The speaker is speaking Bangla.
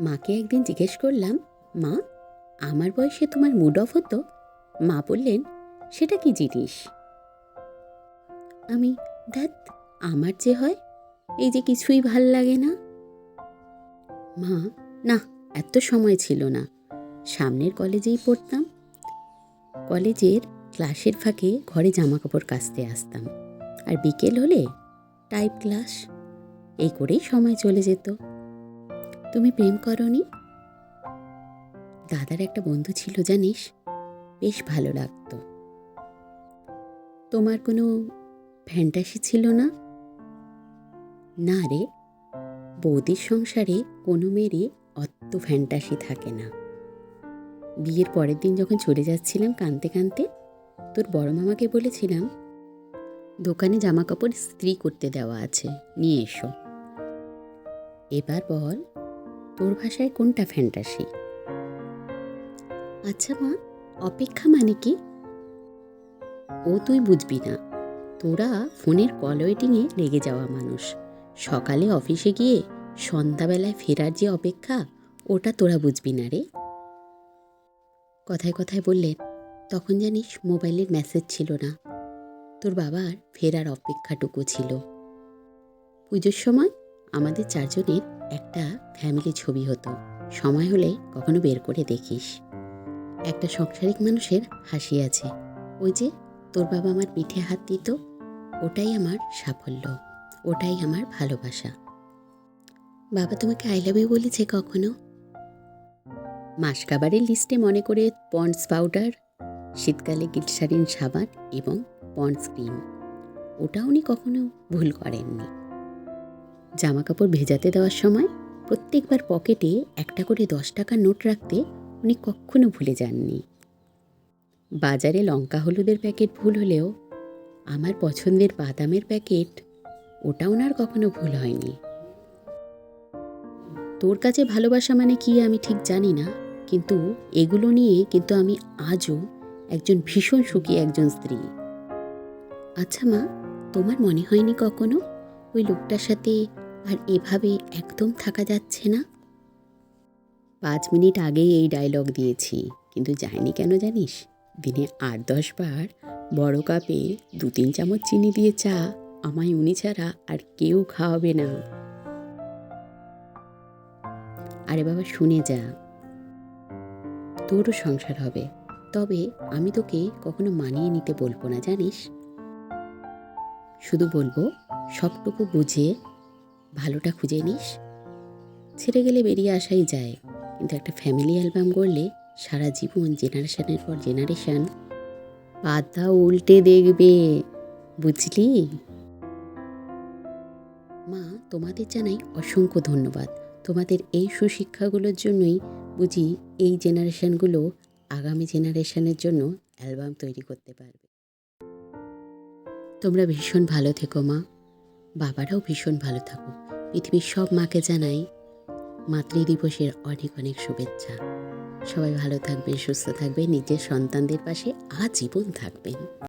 মাকে একদিন জিজ্ঞেস করলাম, মা, আমার বয়সে তোমার মুড অফ হতো? মা বললেন, সেটা কি জিনিস? আমি, ধ্যাত, আমার যে হয়, এই যে কিছুই ভালো লাগে না। মা, না, এত সময় ছিল না। সামনের কলেজেই পড়তাম। কলেজের ক্লাসের ফাঁকে ঘরে জামা কাপড় কাচতে আসতাম। আর বিকেল হলে টাইপ ক্লাস এই করেই সময় চলে যেত। তুমি প্রেম করনি? দাদার একটা বন্ধু ছিল, জানিস? বেশ ভালো লাগতো। তোমার কোনো ফ্যান্টাসি ছিল না? না রে, বৌদির সংসারে কোনো মেয়েরই অত ফ্যান্টাসি থাকে না। বিয়ের পরের দিন যখন চলে যাচ্ছিলাম কানতে কানতে, তোর বড় মামাকে বলেছিলাম, দোকানে জামা কাপড় ইস্ত্রি করতে দেওয়া আছে, নিয়ে এসো। এবার বল তোর ভাষায় কোনটা ফ্যান্টাসি? আচ্ছা মা, অপেক্ষা মানে কি? ও তুই বুঝবি না। তোরা ফোনের কল ওয়েটিংয়ে লেগে যাওয়া মানুষ। সকালে অফিসে গিয়ে সন্ধ্যাবেলায় ফেরার যে অপেক্ষা, ওটা তোরা বুঝবি না রে। কথায় কথায় বললেন, তখন জানিস মোবাইলের মেসেজ ছিল না। তোর বাবার ফেরার অপেক্ষাটুকু ছিল। পুজোর সময় আমাদের চারজনের একটা ফ্যামিলি ছবি হতো। সময় হলে কখনো বের করে দেখিস। একটা সংসারিক মানুষের হাসি আছে। ওই যে তোর বাবা আমার পিঠে হাত দিত, ওটাই আমার সাফল্য, ওটাই আমার ভালোবাসা। বাবা তোমাকে আই লাভ ইউ বলেছে কখনো? মাসকাবারের লিস্টে মনে করে পন্ডস পাউডার, শীতকালে গিটসারিন সাবান এবং পন্ডস ক্রিম। ওটা উনি কখনো ভুল করেননি। জামা কাপড় ভেজাতে দেওয়ার সময় প্রত্যেকবার পকেটে একটা করে দশ টাকার নোট রাখতে উনি কখনো ভুলে যাননি। বাজারে লঙ্কা হলুদের প্যাকেট ভুল হলেও, আমার পছন্দের বাদামের প্যাকেট, ওটা ওনার কখনো ভুল হয়নি। তোর কাছে ভালোবাসা মানে কি আমি ঠিক জানি না, কিন্তু এগুলো নিয়ে কিন্তু আমি আজও একজন ভীষণ সুখী একজন স্ত্রী। আচ্ছা মা, তোমার মনে হয়নি কখনো ওই লোকটার সাথে আর এভাবে একদম থাকা যাচ্ছে না? পাঁচ মিনিট আগেই এই ডায়লগ দিয়েছি, কিন্তু যায়নি কেন জানিস? দিনে আট দশ বার বড় কাপে দু তিন চামচ চিনি দিয়ে চা আমায় উনি ছাড়া আর কেউ খাওয়াবে না। আরে বাবা, শুনে যা। তোরও সংসার হবে। তবে আমি তোকে কখনো মানিয়ে নিতে বলব না, জানিস? শুধু বলব, সবটুকু বুঝে ভালোটা খুঁজে নিস। ছেড়ে গেলে বেরিয়ে আসাই যায়, কিন্তু একটা ফ্যামিলি অ্যালবাম করলে সারা জীবন জেনারেশনের পর জেনারেশন পাতা উল্টে দেখবে, বুঝলি? মা, তোমাদের জানাই অসংখ্য ধন্যবাদ। তোমাদের এই সুশিক্ষাগুলোর জন্যই বুঝি এই জেনারেশনগুলো আগামী জেনারেশনের জন্য অ্যালবাম তৈরি করতে পারবে। তোমরা ভীষণ ভালো থেকো মা। বাবারাও ভীষণ ভালো থাকুক। পৃথিবীর সব মাকে জানাই মাতৃদিবসের অনেক অনেক শুভেচ্ছা। সবাই ভালো থাকবেন, সুস্থ থাকবেন, নিজের সন্তানদের পাশে আজীবন থাকবেন।